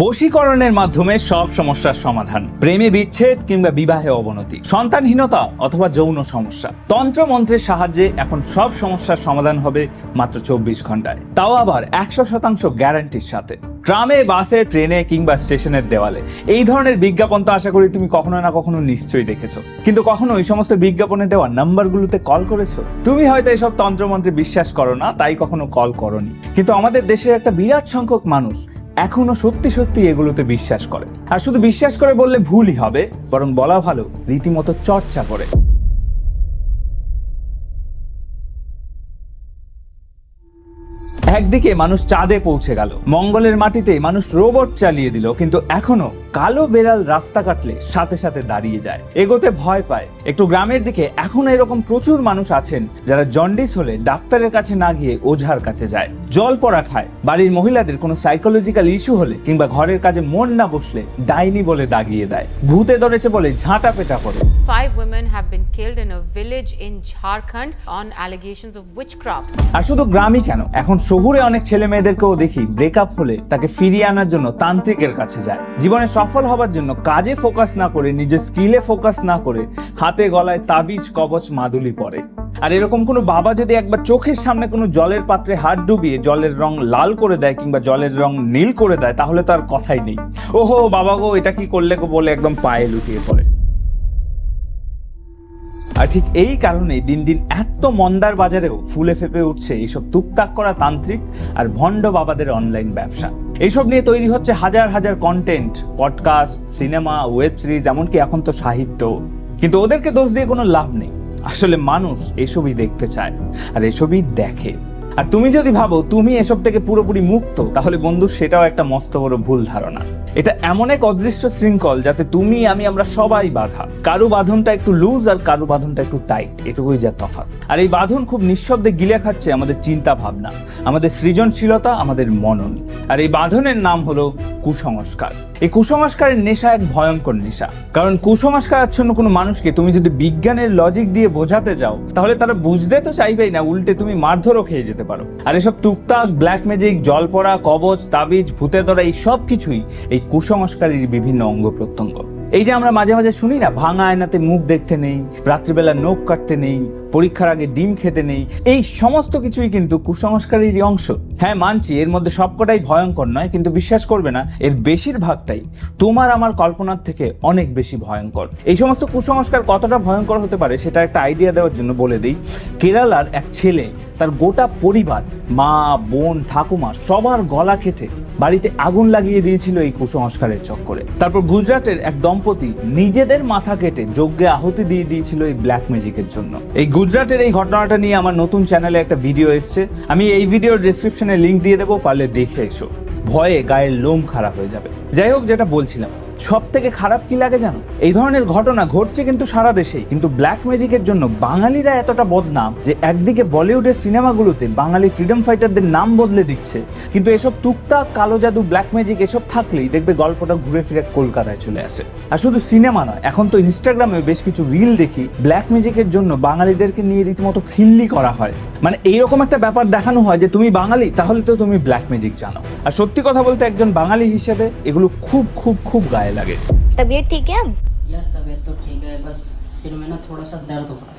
বশীকরণের মাধ্যমে সব সমস্যার সমাধান। প্রেমে বিচ্ছেদ কিংবা বিবাহে অবনতি, সন্তানহীনতা অথবা যৌন সমস্যা। তন্ত্র মন্ত্রের সাহায্যে এখন সব সমস্যার সমাধান হবে মাত্র চব্বিশ ঘন্টায়। তাও আবার একশো শতাংশ গ্যারান্টির সাথে। ট্রামে, বাসে, ট্রেনে কিংবা স্টেশনের দেওয়ালে। এই ধরনের বিজ্ঞাপন তো আশা করি তুমি কখনো না কখনো নিশ্চয়ই দেখেছ। কিন্তু কখনো এই সমস্ত বিজ্ঞাপনে দেওয়া নাম্বারগুলোতে কল করেছ? তুমি হয়তো এসব তন্ত্রমন্ত্রে বিশ্বাস করো না, তাই কখনো কল করনি। কিন্তু আমাদের দেশের একটা বিরাট সংখ্যক মানুষ এখনও সত্যি সত্যি এগুলোতে বিশ্বাস করে। আর শুধু বিশ্বাস করে বললে ভুলই হবে, বরং বলা ভালো, রীতিমতো চর্চা করে। একদিকে মানুষ চাঁদে পৌঁছে গেল, মঙ্গলের মাটিতে মানুষ রোবট চালিয়ে দিল, কিন্তু এখনও কালো বেড়াল রাস্তা কাটলে সাথে সাথে দাঁড়িয়ে যায়। এগোতে ভয় পায়। একটু গ্রামের দিকে এখনও এরকম প্রচুর মানুষ আছেন যারা জন্ডিস হলে ডাক্তারের কাছে না গিয়ে ওঝার কাছে যায়। জল পড়া খায়। বাড়ির মহিলাদের কোনো সাইকোলজিক্যাল ইস্যু হলে কিংবা ঘরের কাজে মন না বসলে ডাইনি বলে দাগিয়ে দেয়। ভূতে ধরেছে বলে ঝাঁটা পেটা করে Five women have been killed in a village in Jharkhand on allegations of witchcraft. আর শুধু গ্রামই কেন? এখন শহুরে অনেক ছেলে মেয়েদেরকেও দেখি ব্রেকআপ হলে তাকে ফিরিয়ে আনার জন্য তান্ত্রিকের কাছে যায়। জীবনে সফল হবার জন্য কাজে ফোকাস না করে, নিজের স্কিলে ফোকাস না করে হাতে গলায় তাবিজ, কবচ, মাদুলি পরে। আর এরকম কোনো বাবা যদি একবার চোখের সামনে কোনো জলের পাত্রে হাত ডুবিয়ে জলের রং লাল করে দেয় কিংবা জলের রং নীল করে দেয়, তাহলে তার কথাই নেই। ওহো, বাবা গো, এটা কি করলে গো বলে একদম পায়ে লুটিয়ে পড়ে। আর ঠিক এই কারণেই দিন দিন এত মন্দার বাজারেও ফুলে ফেপে উঠছে এইসব টুকটাক করা তান্ত্রিক আর ভণ্ড বাবাদের অনলাইন ব্যবসা। এইসব নিয়ে তৈরি হচ্ছে হাজার হাজার content podcast cinema web series এমনকি এখন তো সাহিত্য। কিন্তু ওদেরকে দোষ দিয়ে কোনো লাভ নেই। আসলে মানুষ এসবই দেখতে চায় আর এসবই দেখে। আর তুমি যদি ভাবো তুমি এসব থেকে পুরোপুরি মুক্ত, তাহলে বন্ধু সেটাও একটা মস্ত বড় ভুল ধারণা। এটা এমন এক অদৃশ্য শৃঙ্খল যাতে তুমি, আমি, আমরা সবাই বাধা। কারও বাঁধনটা একটু লুজ আর কারও বাঁধনটা একটু টাইট এটুকুই যা তফাৎ। আর এই বাঁধন খুব নিঃশব্দে গিলে খাচ্ছে আমাদের চিন্তা ভাবনা, আমাদের সৃজনশীলতা, আমাদের মনন। আর এই বাঁধনের নাম হলো কুসংস্কার। এই কুসংস্কারের নেশা এক ভয়ঙ্কর নেশা। কারণ কুসংস্কার আচ্ছন্ন কোনো মানুষকে তুমি যদি বিজ্ঞানের লজিক দিয়ে বোঝাতে যাও, তাহলে তারা বুঝতে তো চাইবেই না, উল্টে তুমি মারধরও খেয়ে যেতে পারো। আর এসব টুকটাক ব্ল্যাক ম্যাজিক জল পড়া কবচ, তাবিজ ভূতে ধরা, এই সব কিছুই এই কুসংস্কারের বিভিন্ন অঙ্গ প্রত্যঙ্গ। এই যে আমরা মাঝে মাঝে শুনি না, ভাঙা আয়নাতে মুখ দেখতে নেই, রাত্রিবেলা নখ কাটতে নেই, পরীক্ষার আগে ডিম খেতে নেই, এই সমস্ত কিছুই কিন্তু কুসংস্কারেরই অংশ। হ্যাঁ মানছি, এর মধ্যে সবকটাই ভয়ঙ্কর নয়, কিন্তু বিশ্বাস করবে না, এর বেশিরভাগটাই তোমার আমার কল্পনার থেকে অনেক বেশি ভয়ঙ্কর। এই সমস্ত কুসংস্কার কতটা ভয়ঙ্কর হতে পারে, সেটা একটা আইডিয়া দেওয়ার জন্য বলে দিই। কেরালার এক ছেলে, তার গোটা পরিবার, মা, বোন, ঠাকুমা, সবার গলা কেটে বাড়িতে আগুন লাগিয়ে দিয়েছিল এই কুসংস্কারের চক্করে। তারপর গুজরাটের এক নিজেদের মাথা কেটে যজ্ঞে আহুতি দিয়ে দিয়েছিল এই ব্ল্যাক ম্যাজিকের জন্য। এই গুজরাটের এই ঘটনাটা নিয়ে আমার নতুন চ্যানেলে একটা ভিডিও এসছে। আমি এই ভিডিওর ডিসক্রিপশনে লিঙ্ক দিয়ে দেবো, পারলে দেখে এসো। ভয়ে গায়ের লোম খারাপ হয়ে যাবে। যাই হোক, যেটা বলছিলাম সব থেকে খারাপ কি লাগে জানো? এই ধরনের ঘটনা ঘটছে কিন্তু সারা দেশেই। কিন্তু ব্ল্যাক ম্যাজিকের জন্য বাঙালিরা এতটা বদনাম যে একদিকে বলিউডের সিনেমাগুলোতে বাঙালি ফ্রিডম ফাইটারদের নাম বদলে দিচ্ছে। কিন্তু এসব টুকটাক কালো জাদু ব্ল্যাক ম্যাজিক এসব থাকলেই দেখবে গল্পটা ঘুরে ফিরে কলকাতায় চলে আসে। আর শুধু সিনেমা নয়, এখন তো ইনস্টাগ্রামে বেশ কিছু রিল দেখি ব্ল্যাক ম্যাজিকের জন্য বাঙালিদেরকে নিয়ে রীতিমতো খিল্লি করা হয়। মানে এইরকম একটা ব্যাপার দেখানো হয় যে তুমি বাঙালি, তাহলে তো তুমি ব্ল্যাক ম্যাজিক জানো। আর সত্যি কথা বলতে একজন বাঙালি হিসেবে এগুলো খুব খুব খুব গায়ে লাগে तबीयत ठीक है अब? यार तबीयत तो ठीक है बस सिर में ना थोड़ा सा दर्द हो रहा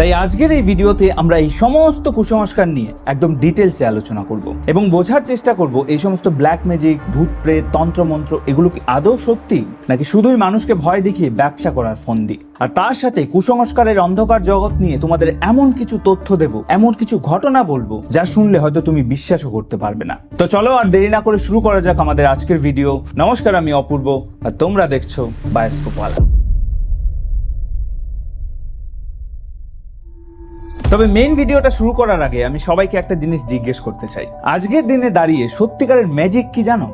তাই আজকের এই ভিডিওতে আমরা এই সমস্ত কুসংস্কার নিয়ে একদম ডিটেলসে আলোচনা করব এবং বোঝার চেষ্টা করব এই সমস্ত ব্ল্যাক ম্যাজিক ভূত প্রেত, তন্ত্রমন্ত্র, এগুলো কি আদৌ সত্যি? নাকি শুধুই মানুষকে ভয় দেখিয়ে ব্যবসা করার ফন্দি? আর তার সাথে কুসংস্কারের অন্ধকার জগৎ নিয়ে তোমাদের এমন কিছু তথ্য দেব, এমন কিছু ঘটনা বলব, যা শুনলে হয়তো তুমি বিশ্বাসও করতে পারবে না। তো চলো আর দেরি না করে শুরু করা যাক আমাদের আজকের ভিডিও নমস্কার, আমি অপূর্ব, আর তোমরা দেখছ বায়োস্কোপালা তবে মেইন ভিডিওটা শুরু করার আগে আমি সবাইকে একটা জিনিস জিজ্ঞেস করতে চাই। আজকের দিনে দাঁড়িয়ে সত্যিকারের ম্যাজিক কি জানো?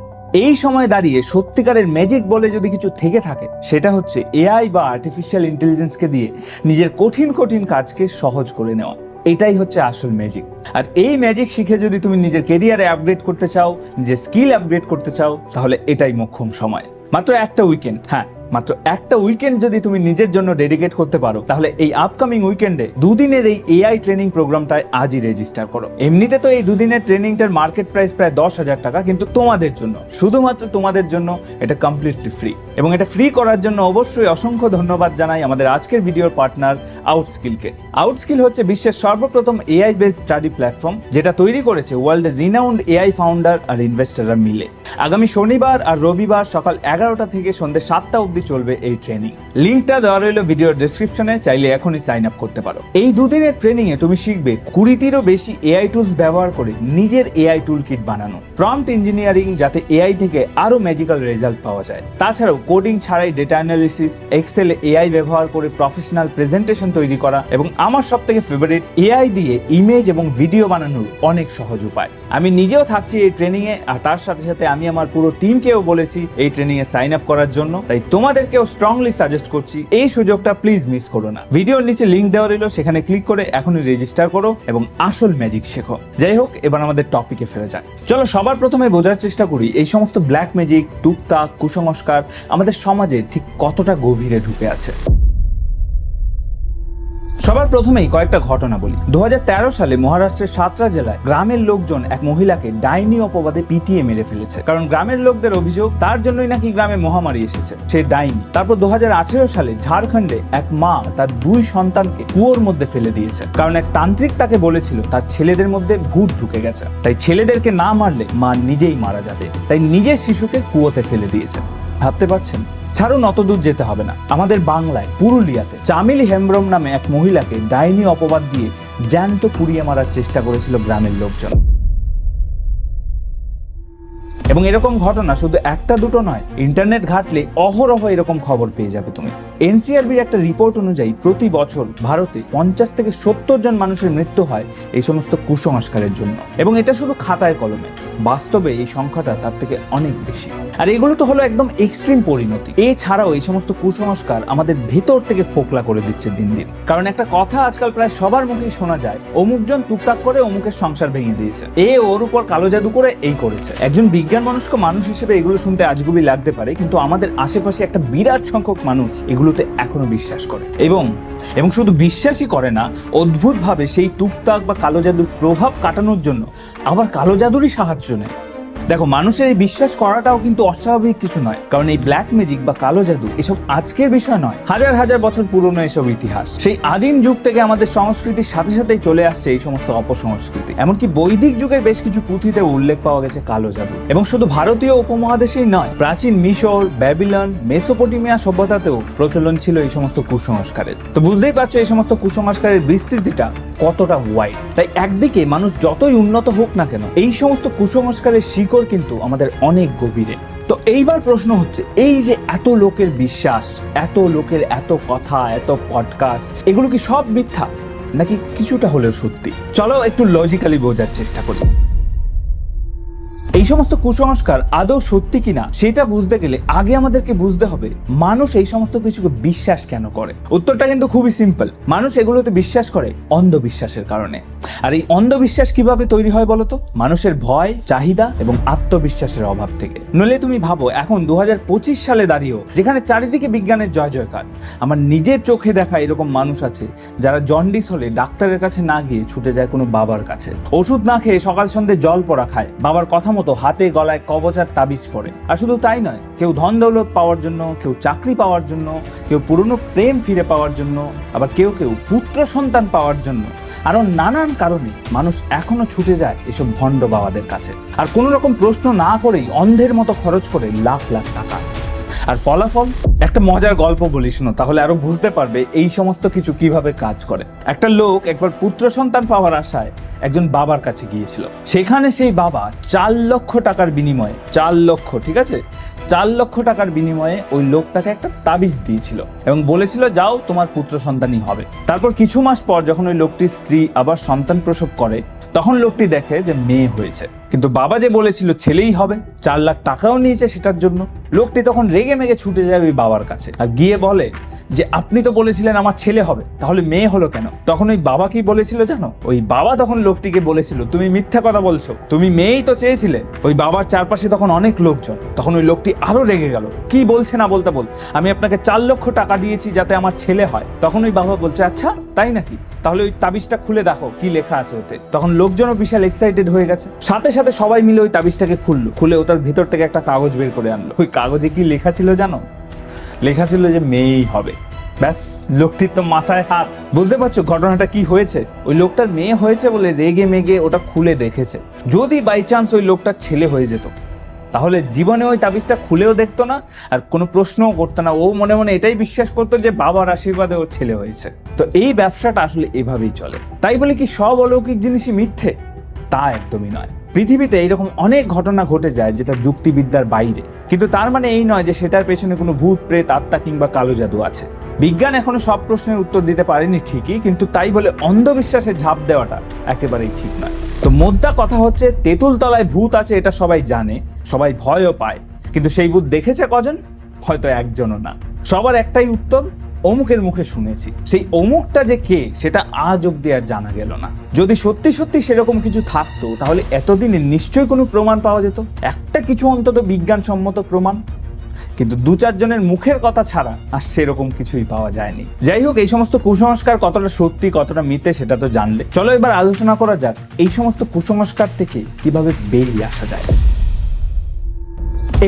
এই সময় দাঁড়িয়ে সত্যিকারের ম্যাজিক বলে যদি কিছু থেকে থাকে, সেটা হচ্ছে এআই বা আর্টিফিশিয়াল ইন্টেলিজেন্সকে দিয়ে নিজের কঠিন কঠিন কাজকে সহজ করে নেওয়া। এটাই হচ্ছে আসল ম্যাজিক আর এই ম্যাজিক শিখে যদি তুমি নিজের কেরিয়ারে আপগ্রেড করতে চাও, নিজের স্কিল আপগ্রেড করতে চাও, তাহলে এটাই মোক্ষম সময়। মাত্র একটা উইকেন্ড হ্যাঁ। মাত্র একটা উইকেন্ড যদি তুমি নিজের জন্য ডেডিকেট করতে পারো, তাহলে এই আপকামিং উইকেন্ডে দুদিনের এই এআই ট্রেনিং প্রোগ্রামটায় আজই রেজিস্টার করো। এমনিতে তো এই দুদিনের ট্রেনিংটার মার্কেট প্রাইস প্রায় দশ হাজার টাকা, কিন্তু তোমাদের জন্য, শুধুমাত্র তোমাদের জন্য এটা কমপ্লিটলি ফ্রি এবং এটা ফ্রি করার জন্য অবশ্যই অসংখ্য ধন্যবাদ জানাই আমাদের আজকের ভিডিওর পার্টনার আউটস্কিলকে আউটস্কিল হচ্ছে বিশ্বের সর্বপ্রথম এআই বেস স্টাডি প্ল্যাটফর্ম যেটা তৈরি করেছে ওয়ার্ল্ডের রিনাউন্ড এআই ফাউন্ডার আর ইনভেস্টাররা মিলে। আগামী শনিবার আর রবিবার সকাল এগারোটা থেকে সন্ধ্যে সাতটা অবধি চলবে এই ট্রেনিং লিঙ্কটা দেওয়া রইল ভিডিওর ডিসক্রিপশনে চাইলে এখনই সাইন আপ করতে পারো। এই দুদিনের ট্রেনিং এ তুমি শিখবে কুড়িটিরও বেশি এআই টুলস ব্যবহার করে নিজের এআই টুল কিট বানানো প্রম্পট ইঞ্জিনিয়ারিং যাতে এআই থেকে আরও ম্যাজিক্যাল রেজাল্ট পাওয়া যায়। তাছাড়াও কোডিং ছাড়াই ডেটা অ্যানালিসিস এক্সেল এআই ব্যবহার করে প্রফেশনাল প্রেজেন্টেশন তৈরি করা এবং আমার সব থেকে ফেভারিট এআই দিয়ে ইমেজ এবং ভিডিও বানানোর অনেক সহজ উপায়। আমি নিজেও থাকছি এই ট্রেনিং এ আর তার সাথে সাথে আমি আমার পুরো টিমকেও বলেছি এই ট্রেনিং এ সাইন আপ করার জন্য। তাই তোমাদেরকেও স্ট্রংলি সাজেস্ট করছি, এই সুযোগটা প্লিজ মিস করো না। ভিডিওর নিচে লিঙ্ক দেওয়া রইল, সেখানে ক্লিক করে এখনই রেজিস্টার করো এবং আসল ম্যাজিক শেখো। যাই হোক, এবার আমাদের টপিকে ফেরা যাক। চলো, সবার প্রথমে বোঝার চেষ্টা করি, এই সমস্ত ব্ল্যাক ম্যাজিক টুকতাক কুসংস্কার আমাদের সমাজে ঠিক কতটা গভীরে ঢুকে আছে? সবার প্রথমেই কয়েকটা ঘটনা বলি। দু হাজার তেরো সালে মহারাষ্ট্রের সাতরা জেলায় গ্রামের লোকজন এক মহিলাকে ডাইনি অপবাদে পিটিয়ে মেরে ফেলেছে। কারণ গ্রামের লোকদের অভিযোগ, তার জন্যই নাকি গ্রামে মহামারী এসেছে। সে ডাইনি। তারপর দু হাজার আঠেরো সালে ঝাড়খণ্ডে এক মা তার দুই সন্তানকে কুয়োর মধ্যে ফেলে দিয়েছে। কারণ এক তান্ত্রিক তাকে বলেছিল, তার ছেলেদের মধ্যে ভূত ঢুকে গেছে। তাই ছেলেদেরকে না মারলে মা নিজেই মারা যাবে। তাই নিজের শিশুকে কুয়োতে ফেলে দিয়েছে। ভাবতে পারছেন? ছাড়ুন, অত দূর যেতে হবে না। আমাদের বাংলায়, পুরুলিয়াতে, চামিলি হেমব্রম নামে এক মহিলাকে ডাইনি অপবাদ দিয়ে জ্যান্ত পুড়িয়ে মারার চেষ্টা করেছিল গ্রামের লোকজন। এবং এরকম ঘটনা শুধু একটা দুটো নয়, ইন্টারনেট ঘাটলে অহরহ এরকম খবর পেয়ে যাবে তুমি। এনসিআরবির একটা রিপোর্ট অনুযায়ী প্রতি বছর ভারতে পঞ্চাশ থেকে সত্তর জন মানুষের মৃত্যু হয় এই সমস্ত কুসংস্কারের জন্য। এবং এটা শুধু খাতায় কলমে। বাস্তবে এই সংখ্যাটা তার থেকে অনেক বেশি। আর এগুলো তো হলো একদম এক্সট্রিম পরিণতি। এছাড়াও এই সমস্ত কুসংস্কার আমাদের ভেতর থেকে ফোকলা করে দিচ্ছে দিন দিন। কারণ একটা কথা আজকাল প্রায় সবার মুখেই শোনা যায়, অমুকজন টুকটাক করে অমুকের সংসার ভেঙে দিয়েছে। এ ওর উপর কালো জাদু করে এই করেছে। একজন বিজ্ঞান মানুষ হিসেবে এগুলো শুনতে আজগুবি লাগতে পারে, কিন্তু আমাদের আশেপাশে একটা বিরাট সংখ্যক মানুষ এগুলোতে এখনও বিশ্বাস করে। এবং এবং শুধু বিশ্বাসই করে না, অদ্ভুতভাবে সেই টুকটাক বা কালো জাদুর প্রভাব কাটানোর জন্য আবার কালো জাদুরই সাহায্য নেয়। দেখো, মানুষের এই বিশ্বাস করাটাও কিন্তু অস্বাভাবিক কিছু নয়। কারণ এই ব্ল্যাক ম্যাজিক বা কালো জাদু এসব আজকের বিষয় নয়, হাজার হাজার বছর পুরনো এসব ইতিহাস। সেই আদিম যুগ থেকে আমাদের সংস্কৃতির সাথে সাথেই চলে আসছে এই সমস্ত অপসংস্কৃতি। এমনকি বৈদিক যুগের বেশ কিছু পুঁথিতে উল্লেখ পাওয়া গেছে কালো জাদু। এবং শুধু ভারতীয় উপমহাদেশেই নয়, প্রাচীন মিশর, ব্যাবিলন, মেসোপটেমিয়া সভ্যতাতেও প্রচলন ছিল এই সমস্ত কুসংস্কারের। তো বুঝতেই পারছ এই সমস্ত কুসংস্কারের বিস্তৃতিটা কতটা ওয়াইড তাই একদিকে মানুষ যতই উন্নত হোক না কেন, এই সমস্ত কুসংস্কারের শিকড় কিন্তু আমাদের অনেক গভীরে। তো এইবার প্রশ্ন হচ্ছে, এই যে এত লোকের বিশ্বাস, এত লোকের এত কথা, এত পডকাস্ট এগুলো কি সব মিথ্যা? নাকি কিছুটা হলেও সত্যি? চলো একটু লজিক্যালি বোঝার চেষ্টা করি। এই সমস্ত কুসংস্কার আদৌ সত্যি কিনা, সেটা বুঝতে গেলে আগে আমাদেরকে বুঝতে হবে মানুষ এই সমস্ত কিছুকে বিশ্বাস কেন করে। উত্তরটা কিন্তু খুবই সিম্পল মানুষ এগুলোতে বিশ্বাস করে অন্ধবিশ্বাসের কারণে। আর এই অন্ধবিশ্বাস কীভাবে তৈরি হয় বলতো? মানুষের ভয়, চাহিদা এবং আত্মবিশ্বাসের অভাব থেকে। নইলে তুমি ভাবো, এখন দু হাজার পঁচিশ সালে দাঁড়িয়েও, যেখানে চারিদিকে বিজ্ঞানের জয় জয়কার। আমার নিজের চোখে দেখা এরকম মানুষ আছে, যারা জন্ডিস হলে ডাক্তারের কাছে না গিয়ে ছুটে যায় কোনো বাবার কাছে। ওষুধ না খেয়ে সকাল সন্ধ্যে জল পড়া খায়, বাবার কথা মতো হাতে গলায় কবচার তাবিজ পড়ে আর শুধু তাই নয়, কেউ ধন দৌলত পাওয়ার জন্য, কেউ চাকরি পাওয়ার জন্য, কেউ পুরনো প্রেম ফিরে পাওয়ার জন্য, আবার কেউ কেউ পুত্র সন্তান পাওয়ার জন্য। আরও নানান কারণে মানুষ এখনও ছুটে যায় এসব ভণ্ড বাবাদের কাছে। আর কোনো রকম প্রশ্ন না করেই অন্ধের মতো খরচ করে লাখ লাখ টাকা। আর ফলাফল? একটা মজার গল্প বলি শোনো, তাহলে আরও বুঝতে পারবে এই সমস্ত কিছু কীভাবে কাজ করে। একটা লোক একবার পুত্র সন্তান পাওয়ার আশায় একজন বাবার কাছে গিয়েছিল। সেখানে সেই বাবা চার লক্ষ টাকার বিনিময়ে, চার লক্ষ, ঠিক আছে? চার লক্ষ টাকার বিনিময়ে ওই লোকটাকে একটা তাবিজ দিয়েছিল এবং বলেছিল, যাও, তোমার পুত্র সন্তানই হবে। তারপর কিছু মাস পর যখন ওই লোকটির স্ত্রী আবার সন্তান প্রসব করে, তখন লোকটি দেখে যে মেয়ে হয়েছে। কিন্তু বাবা যে বলেছিল, ছেলেই হবে, চার লাখ টাকাও নিয়েছে সেটার জন্য, লোকটি তখন রেগে মেগে ছুটে যায় ওই বাবার কাছে। আর গিয়ে বলে যে আপনি তো বলেছিলেন আমার ছেলে হবে, তাহলে মেয়ে হলো কেন? তখন ওই বাবা কি বলেছিল জানো? ওই বাবা তখন লোকটিকে বলেছিল, তুমি মিথ্যা কথা বলছো, তুমি মেয়েই তো চেয়েছিলে। ওই বাবার চারপাশে তখন অনেক লোকজন, তখন ওই লোকটি আরও রেগে গেল, কি বলছে না বলতে বল, আমি আপনাকে চার লক্ষ টাকা দিয়েছি যাতে আমার ছেলে হয়। তখন ওই বাবা বলছে আচ্ছা তাই নাকি? তাহলে ওই তাবিজটা খুলে দেখো, কি লেখা আছে ওতে। তখন লোকজনও বিশাল এক্সাইটেড হয়ে গেছে। সাথে সাথে সবাই মিলে ওই তাবিজটাকে খুললো, খুলে ওটার ভিতর থেকে একটা কাগজ বের করে আনলো। ওই কাগজে কি লেখা ছিল জানো? লেখা ছিল যে মেয়েই হবে। ব্যাস, লোকটির তো মাথায় হাত। বুঝতে পারছ ঘটনাটা কি হয়েছে? ওই লোকটার মেয়ে হয়েছে বলে রেগে মেগে ওটা খুলে দেখেছে। যদি বাই চান্স ওই লোকটার ছেলে হয়ে যেত, তাহলে জীবনে ওই তাবিজটা খুলেও দেখতো না আর কোনো প্রশ্নও করতো না। ও মনে মনে এটাই বিশ্বাস করতো যে বাবার আশীর্বাদে ওর ছেলে হয়েছে। তো এই ব্যবসাটা আসলে এভাবেই চলে। তাই বলে কি সব অলৌকিক জিনিসই মিথ্যে? তা একদমই নয়। পৃথিবীতে এইরকম অনেক ঘটনা ঘটে যায় যেটা যুক্তিবিদ্যার বাইরে। কিন্তু তার মানে এই নয় যে সেটার পেছনে কোনো ভূত, প্রেত, আত্মা কিংবা কালো জাদু আছে। বিজ্ঞান এখনও সব প্রশ্নের উত্তর দিতে পারেনি ঠিকই, কিন্তু তাই বলে অন্ধবিশ্বাসে ঝাঁপ দেওয়াটা একেবারেই ঠিক নয়। তো মোদ্দা কথা হচ্ছে তেঁতুল তলায় ভূত আছে এটা সবাই জানে, সবাই ভয়ও পায়। কিন্তু সেই ভূত দেখেছে কজন? হয়তো একজনও না। সবার একটাই উত্তর অমুকের মুখে শুনেছি। সেই অমুকটা যে কে, সেটা আজ অব্দি আর জানা গেল না। যদি সত্যি সত্যি সেরকম কিছু থাকতো, তাহলে এতদিনে নিশ্চয়ই কোনো প্রমাণ পাওয়া যেত। একটা কিছু অন্তত বিজ্ঞানসম্মত প্রমাণ। কিন্তু দু চারজনের মুখের কথা ছাড়া আর সেরকম কিছুই পাওয়া যায়নি। যাই হোক, এই সমস্ত কুসংস্কার কতটা সত্যি, কতটা মিথ্যে, সেটা তো জানলে। চলো এবার আলোচনা করা যাক, এই সমস্ত কুসংস্কার থেকে কীভাবে বেরিয়ে আসা যায়।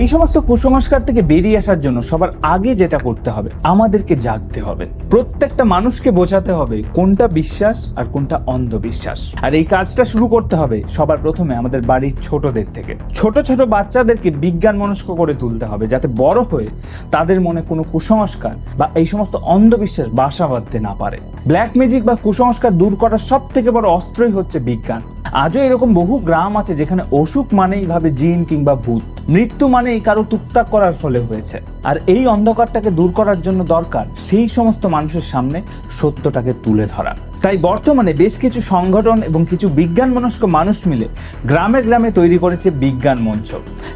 এই সমস্ত কুসংস্কার থেকে বেরিয়ে আসার জন্য সবার আগে যেটা করতে হবে, আমাদেরকে জাগতে হবে। প্রত্যেকটা মানুষকে বোঝাতে হবে কোনটা বিশ্বাস আর কোনটা অন্ধবিশ্বাস। আর এই কাজটা শুরু করতে হবে সবার প্রথমে আমাদের বাড়ির ছোটদের থেকে। ছোট ছোট বাচ্চাদেরকে বিজ্ঞান মনস্ক করে তুলতে হবে যাতে বড় হয়ে তাদের মনে কোনো কুসংস্কার বা এই সমস্ত অন্ধবিশ্বাস বাসা বাঁধতে না পারে। ব্ল্যাক ম্যাজিক বা কুসংস্কার দূর করার সব থেকে বড় অস্ত্রই হচ্ছে বিজ্ঞান। আজও এরকম বহু গ্রাম আছে যেখানে অসুখ মানেই ভাবে জিন কিংবা ভূত। মৃত্যু মানেই কারও টুকটাক করার ফলে হয়েছে। আর এই অন্ধকারটাকে দূর করার জন্য দরকার সেই সমস্ত মানুষের সামনে সত্যটাকে তুলে ধরা। তাই বর্তমানে বেশ কিছু সংগঠন এবং কিছু বিজ্ঞান মনস্ক মানুষ মিলে গ্রামে গ্রামে তৈরি করেছে বিজ্ঞান মঞ্চ।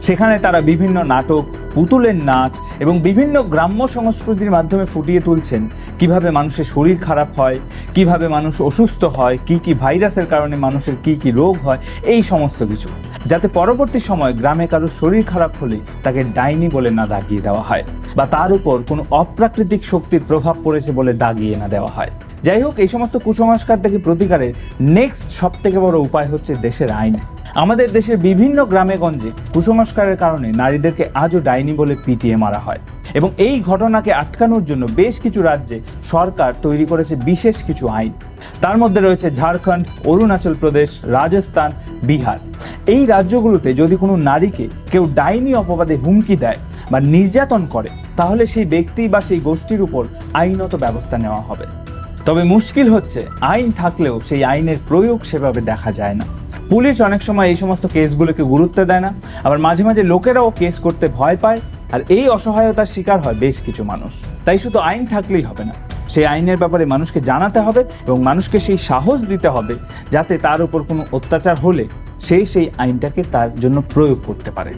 সেখানে তারা বিভিন্ন নাটক, পুতুলের নাচ এবং বিভিন্ন গ্রাম্য সংস্কৃতির মাধ্যমে ফুটিয়ে তুলছেন। কীভাবে মানুষের শরীর খারাপ হয়, কীভাবে মানুষ অসুস্থ হয়, কি কি ভাইরাসের কারণে মানুষের কি কি রোগ হয়, এই সমস্ত কিছু। যাতে পরবর্তী সময় গ্রামে কারও শরীর খারাপ হলে তাকে ডাইনি বলে না দাগিয়ে দেওয়া হয় বা তার উপর কোনো অপ্রাকৃতিক শক্তির প্রভাব পড়েছে বলে দাগিয়ে না দেওয়া হয়। যাই হোক, এই সমস্ত কুসংস্কার থেকে প্রতিকারের নেক্সট সব থেকে বড় উপায় হচ্ছে দেশের আইন। আমাদের দেশের বিভিন্ন গ্রামে গঞ্জে কুসংস্কারের কারণে নারীদেরকে আজও ডাইনি বলে পিটিয়ে মারা হয়। এবং এই ঘটনাকে আটকানোর জন্য বেশ কিছু রাজ্যে সরকার তৈরি করেছে বিশেষ কিছু আইন। তার মধ্যে রয়েছে ঝাড়খণ্ড, অরুণাচল প্রদেশ, রাজস্থান, বিহার। এই রাজ্যগুলোতে যদি কোনো নারীকে কেউ ডাইনি অপবাদে হুমকি দেয় বা নির্যাতন করে, তাহলে সেই ব্যক্তি বা সেই গোষ্ঠীর উপর আইনত ব্যবস্থা নেওয়া হবে। তবে মুশকিল হচ্ছে, আইন থাকলেও সেই আইনের প্রয়োগ সেভাবে দেখা যায় না। পুলিশ অনেক সময় এই সমস্ত কেসগুলোকে গুরুত্ব দেয় না, আবার মাঝে মাঝে লোকেরাও কেস করতে ভয় পায়, আর এই অসহায়তার শিকার হয় বেশ কিছু মানুষ। তাই শুধু আইন থাকলেই হবে না, সেই আইনের ব্যাপারে মানুষকে জানাতে হবে এবং মানুষকে সেই সাহস দিতে হবে যাতে তার উপর কোনো অত্যাচার হলে সেই সেই আইনটাকে তার জন্য প্রয়োগ করতে পারে।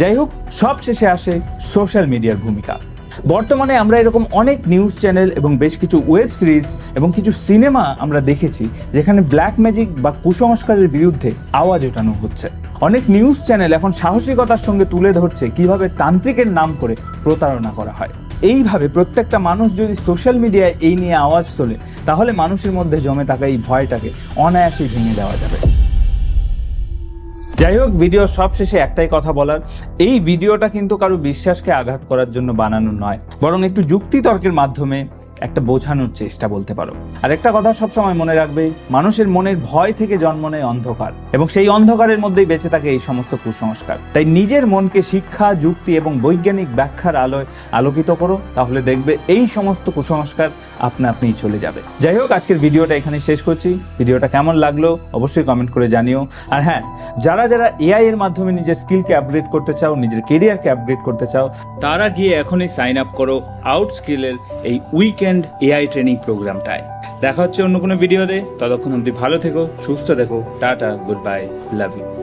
যাই হোক সব শেষে আসে সোশ্যাল মিডিয়ার ভূমিকা। বর্তমানে আমরা এরকম অনেক নিউজ চ্যানেল এবং বেশ কিছু ওয়েব সিরিজ এবং কিছু সিনেমা আমরা দেখেছি, যেখানে ব্ল্যাক ম্যাজিক বা কুসংস্কারের বিরুদ্ধে আওয়াজ ওঠানো হচ্ছে। অনেক নিউজ চ্যানেল এখন সাহসিকতার সঙ্গে তুলে ধরছে কীভাবে তান্ত্রিকের নাম করে প্রতারণা করা হয়। এইভাবে প্রত্যেকটা মানুষ যদি সোশ্যাল মিডিয়ায় এই নিয়ে আওয়াজ তোলে, তাহলে মানুষের মধ্যে জমে থাকা এই ভয়টাকে অনায়াসেই ভেঙে দেওয়া যাবে। যাই হোক ভিডিও সব শেষে একটাই কথা বলার। এই ভিডিওটা কিন্তু কারও বিশ্বাসকে আঘাত করার জন্য বানানো নয়, বরং একটু যুক্তি তর্কের মাধ্যমে একটা বোঝানোর চেষ্টা বলতে পারো। আর একটা কথা সবসময় মনে রাখবে, মানুষের মনের ভয় থেকে জন্ম নেয় অন্ধকার এবং সেই অন্ধকারের মধ্যেই বেঁচে থাকে এই সমস্ত কুসংস্কার। তাই নিজের মনকে শিক্ষা, যুক্তি এবং বৈজ্ঞানিক ব্যাখ্যার আলোয় আলোকিত করো, তাহলে দেখবে এই সমস্ত কুসংস্কার আপনা আপনিই চলে যাবে। যাই হোক, আজকের ভিডিওটা এখানে শেষ করছি। ভিডিওটা কেমন লাগল অবশ্যই কমেন্ট করে জানিও। আর হ্যাঁ যারা যারা এআই এর মাধ্যমে নিজের স্কিলকে আপগ্রেড করতে চাও, নিজের কেরিয়ারকে আপগ্রেড করতে চাও, তারা গিয়ে এখনই সাইন আপ করো আউট স্কিলের এই উইকেন্ড এআই ট্রেনিং প্রোগ্রামটায় দেখা হচ্ছে অন্য কোনো ভিডিওতে ততক্ষণ অবধি ভালো থেকো, সুস্থ থেকো। Tata goodbye love you